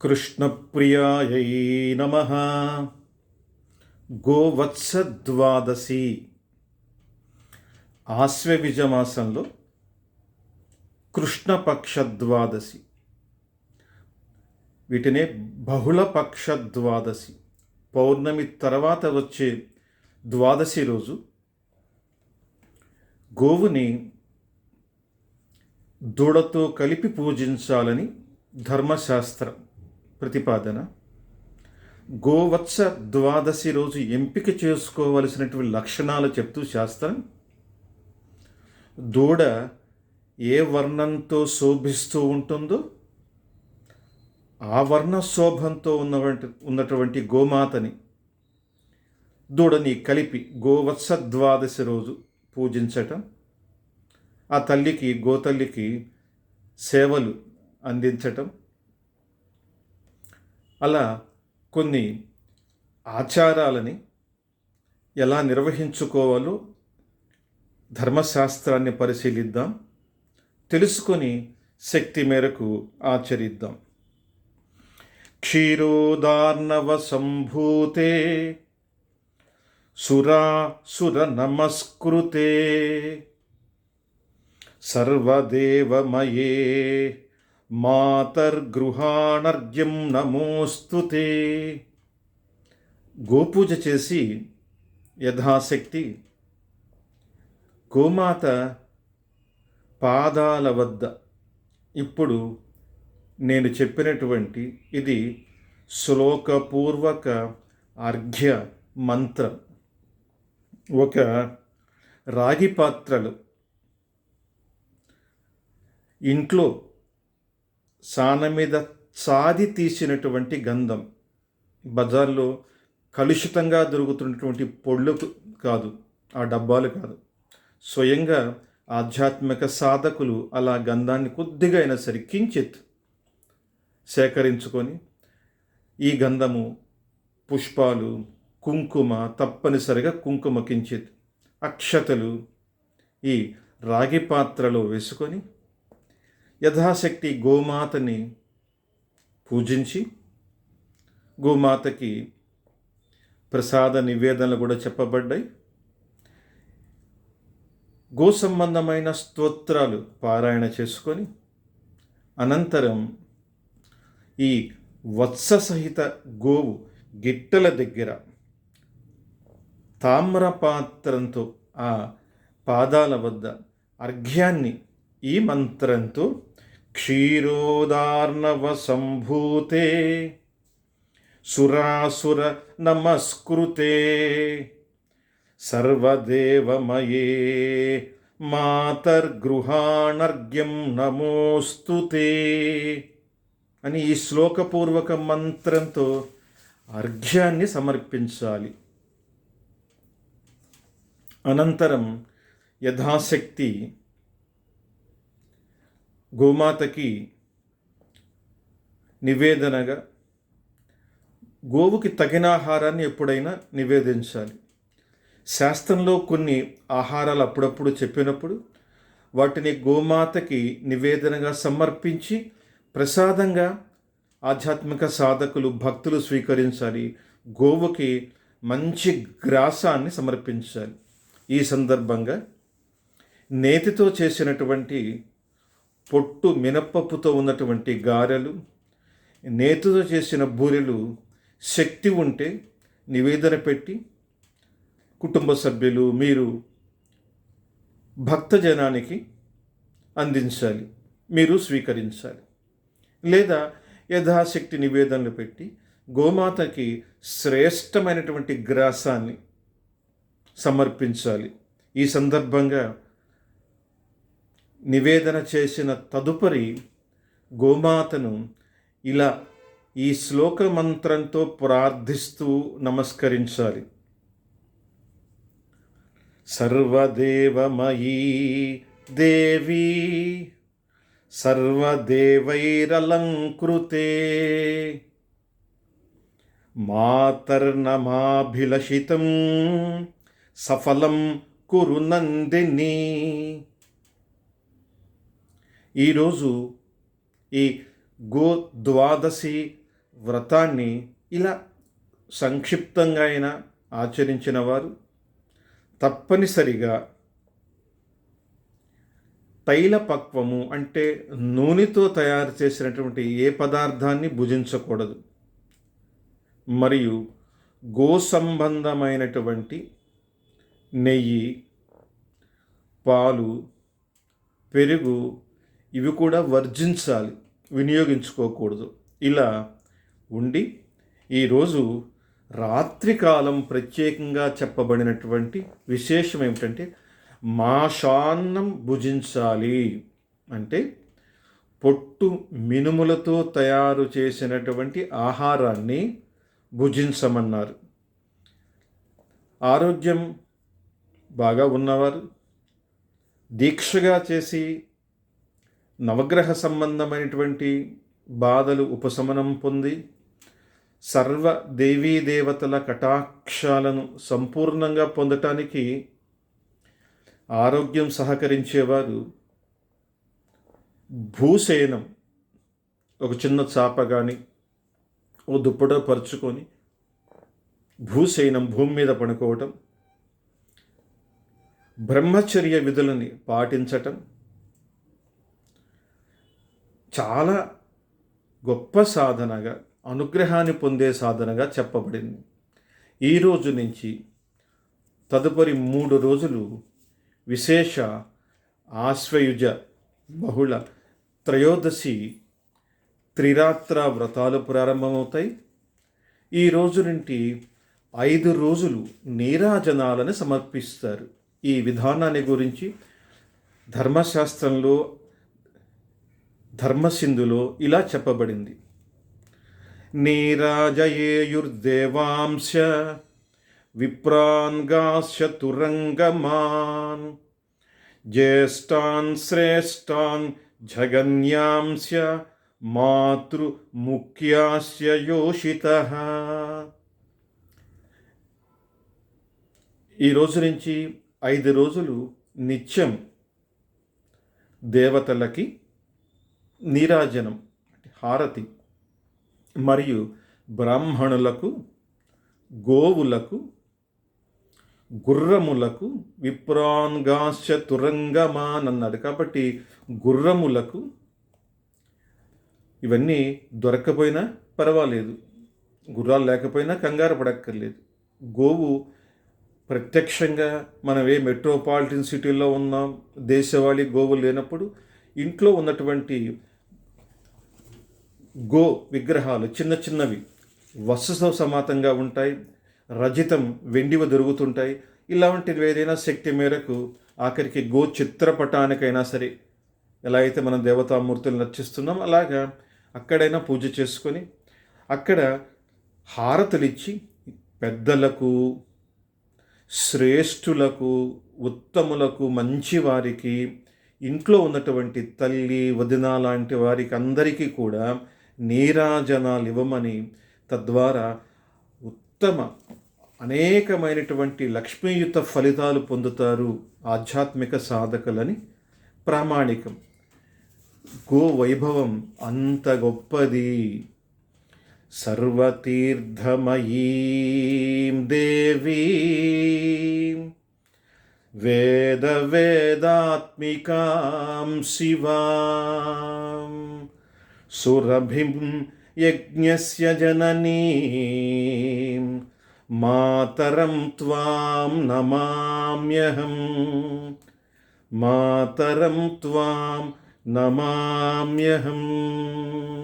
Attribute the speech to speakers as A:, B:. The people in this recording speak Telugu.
A: కృష్ణప్రియాయై నమ గోవత్సద్వాదశి ఆశ్వవిజమాసంలో కృష్ణపక్షద్వాదశి వీటినే బహుళపక్ష ద్వాదశి పౌర్ణమి తర్వాత వచ్చే ద్వాదశి రోజు గోవుని దూడతో కలిపి పూజించాలని ధర్మశాస్త్రం ప్రతిపాదన. గోవత్స ద్వాదశి రోజు ఎంపిక చేసుకోవలసినటువంటి లక్షణాలు చెప్తూ శాస్త్రం. దూడ ఏ వర్ణంతో శోభిస్తూ ఉంటుందో ఆ వర్ణ శోభంతో ఉన్నటువంటి ఉన్నటువంటి గోమాతని దూడని కలిపి గోవత్స ద్వాదశి రోజు పూజించటం. ఆ తల్లికి గోతల్లికి సేవలు అందించటం. అలా కొన్ని ఆచారాలని ఎలా నిర్వహించుకోవాలో ధర్మశాస్త్రాన్ని పరిశీలిద్దాం. తెలుసుకొని శక్తి మేరకు ఆచరిద్దాం. క్షీరోదార్ణవ సంభూతే సురా సుర నమస్కృతే సర్వదేవమయే మాతర్గృహాణర్ఘ్యం నమోస్తు గోపూజ చేసి యథాశక్తి గోమాత పాదాల వద్ద. ఇప్పుడు నేను చెప్పినటువంటి ఇది శ్లోకపూర్వక అర్ఘ్య మంత్రం. ఒక రాగి పాత్రలు. ఇంట్లో సాన మీద సాది తీసినటువంటి గంధం. బజార్లో కలుషితంగా దొరుకుతున్నటువంటి పొళ్ళు కాదు ఆ డబ్బాలు కాదు. స్వయంగా ఆధ్యాత్మిక సాధకులు అలా గంధాన్ని కొద్దిగా అయినా సరే కించిత్ సేకరించుకొని ఈ గంధము పుష్పాలు కుంకుమ తప్పనిసరిగా కుంకుమ కించిత్ అక్షతలు ఈ రాగి పాత్రలో వేసుకొని యథాశక్తి గోమాతని పూజించి గోమాతకి ప్రసాద నివేదనలు కూడా చెప్పబడ్డాయి. గో సంబంధమైన స్తోత్రాలు పారాయణ చేసుకొని అనంతరం ఈ వత్స సహిత గోవు గిట్టల దగ్గర తామ్రపాత్రంతో ఆ పాదాల వద్ద అర్ఘ్యాన్ని ఈ మంత్రంతో క్షీరోదార్ణవ సంభూతే సురాసుర నమస్కృతే సర్వదేవమయే మాతర్గృహాణర్ఘ్యం నమోస్తుతే అని ఈ శ్లోకపూర్వక మంత్రంతో అర్ఘ్యాన్ని సమర్పించాలి. అనంతరం యథాశక్తి గోమాతకి నివేదనగా గోవుకి తగిన ఆహారాన్ని ఎప్పుడైనా నివేదించాలి. శాస్త్రంలో కొన్ని ఆహారాలు అప్పుడప్పుడు చెప్పినప్పుడు వాటిని గోమాతకి నివేదనగా సమర్పించి ప్రసాదంగా ఆధ్యాత్మిక సాధకులు భక్తులు స్వీకరించాలి. గోవుకి మంచి గ్రాసాన్ని సమర్పించాలి. ఈ సందర్భంగా నేతితో చేసినటువంటి పొట్టు మినప్పప్పుతో ఉన్నటువంటి గారెలు నేతితో చేసిన బూరెలు శక్తి ఉంటే నివేదన పెట్టి కుటుంబ సభ్యులు మీరు భక్తజనానికి అందించాలి మీరు స్వీకరించాలి. లేదా యథాశక్తి నివేదనలు పెట్టి గోమాతకి శ్రేష్టమైనటువంటి గ్రాసాన్ని సమర్పించాలి. ఈ సందర్భంగా నివేదన చేసిన తదుపరి గోమాతను ఇలా ఈ శ్లోక మంత్రంతో ప్రార్థిస్తూ నమస్కరించాలి. సర్వదేవమయీ దేవీ సర్వదేవైరలంకృతే మాతర్నమాభిలషితం సఫలం కురు నందిని. ఈరోజు ఈ గో ద్వాదశి వ్రతాన్ని ఇలా సంక్షిప్తంగా అయినా ఆచరించిన వారు తప్పనిసరిగా తైలపక్వము అంటే నూనెతో తయారు చేసినటువంటి ఏ పదార్థాన్ని భుజించకూడదు. మరియు గో సంబంధమైనటువంటి నెయ్యి పాలు పెరుగు ఇవి కూడా వర్జించాలి వినియోగించుకోకూడదు. ఇలా ఉండి ఈరోజు రాత్రికాలం ప్రత్యేకంగా చెప్పబడినటువంటి విశేషం ఏమిటంటే మాషాన్నం భుజించాలి అంటే పొట్టు మినుములతో తయారు చేసినటువంటి ఆహారాన్ని భుజించమన్నారు. ఆరోగ్యం బాగా ఉన్నవారు దీక్షగా చేసి నవగ్రహ సంబంధమైనటువంటి బాధలు ఉపశమనం పొంది సర్వ దేవీ దేవతల కటాక్షాలను సంపూర్ణంగా పొందటానికి ఆరోగ్యం సహకరించేవారు భూసేనం ఒక చిన్న చాప కానీ ఓ దుప్పట పరుచుకొని భూసేనం భూమి మీద పడుకోవటం బ్రహ్మచర్య విధులని పాటించటం చాలా గొప్ప సాధనగా అనుగ్రహాన్ని పొందే సాధనగా చెప్పబడింది. ఈ రోజు నుంచి తదుపరి మూడు రోజులు విశేష ఆశ్వయుజ బహుళ త్రయోదశి త్రిరాత్ర వ్రతాలు ప్రారంభమవుతాయి. ఈ రోజు నుండి ఐదు రోజులు నీరాజనాలను సమర్పిస్తారు. ఈ విధానాన్ని గురించి ధర్మశాస్త్రంలో ధర్మసింధులో ఇలా చెప్పబడింది. నీరాజయేయుర్దేవాంశ విప్రాన్గాస్య తురంగమాన్ జ్యేష్ఠాన్ శ్రేష్టాన్ జగన్యాంశ మాతృముఖ్యాస్య యోషిత. ఈ రోజు నుంచి ఐదు రోజులు నిత్యం దేవతలకి నీరాజనం హారతి మరియు బ్రాహ్మణులకు గోవులకు గుర్రములకు విప్రాన్గాశ తురంగమాన్ అన్నాడు కాబట్టి గుర్రములకు ఇవన్నీ దొరకపోయినా పర్వాలేదు. గుర్రాలు లేకపోయినా కంగారు పడక్కర్లేదు. గోవు ప్రత్యక్షంగా మనం ఏ మెట్రోపాలిటన్ సిటీల్లో ఉన్నాం. దేశవాళీ గోవులు లేనప్పుడు ఇంట్లో ఉన్నటువంటి గో విగ్రహాలు చిన్న చిన్నవి వస్తుతో సమాతంగా ఉంటాయి. రజితం వెండివ దొరుకుతుంటాయి. ఇలాంటివి ఏదైనా శక్తి మేరకు ఆఖరికి గో చిత్రపటానికైనా సరే ఎలా అయితే మనం దేవతామూర్తులు నర్చిస్తున్నాం అలాగా అక్కడైనా పూజ చేసుకొని అక్కడ హారతులిచ్చి పెద్దలకు శ్రేష్ఠులకు ఉత్తములకు మంచి వారికి ఇంట్లో ఉన్నటువంటి తల్లి వదిన లాంటి వారికి అందరికీ కూడా నీరాజనాలు ఇవ్వమని తద్వారా ఉత్తమ అనేకమైనటువంటి లక్ష్మీయుత ఫలితాలు పొందుతారు ఆధ్యాత్మిక సాధకులని. ప్రామాణికం. గో వైభవం అంత గొప్పది. సర్వతీర్థమయీం దేవీ వేద వేదాత్మికాం శివా. सुरभिं यज्ञस्य जननीं मातरं त्वां नमाम्यहम् मातरं त्वां नमाम्यहम्।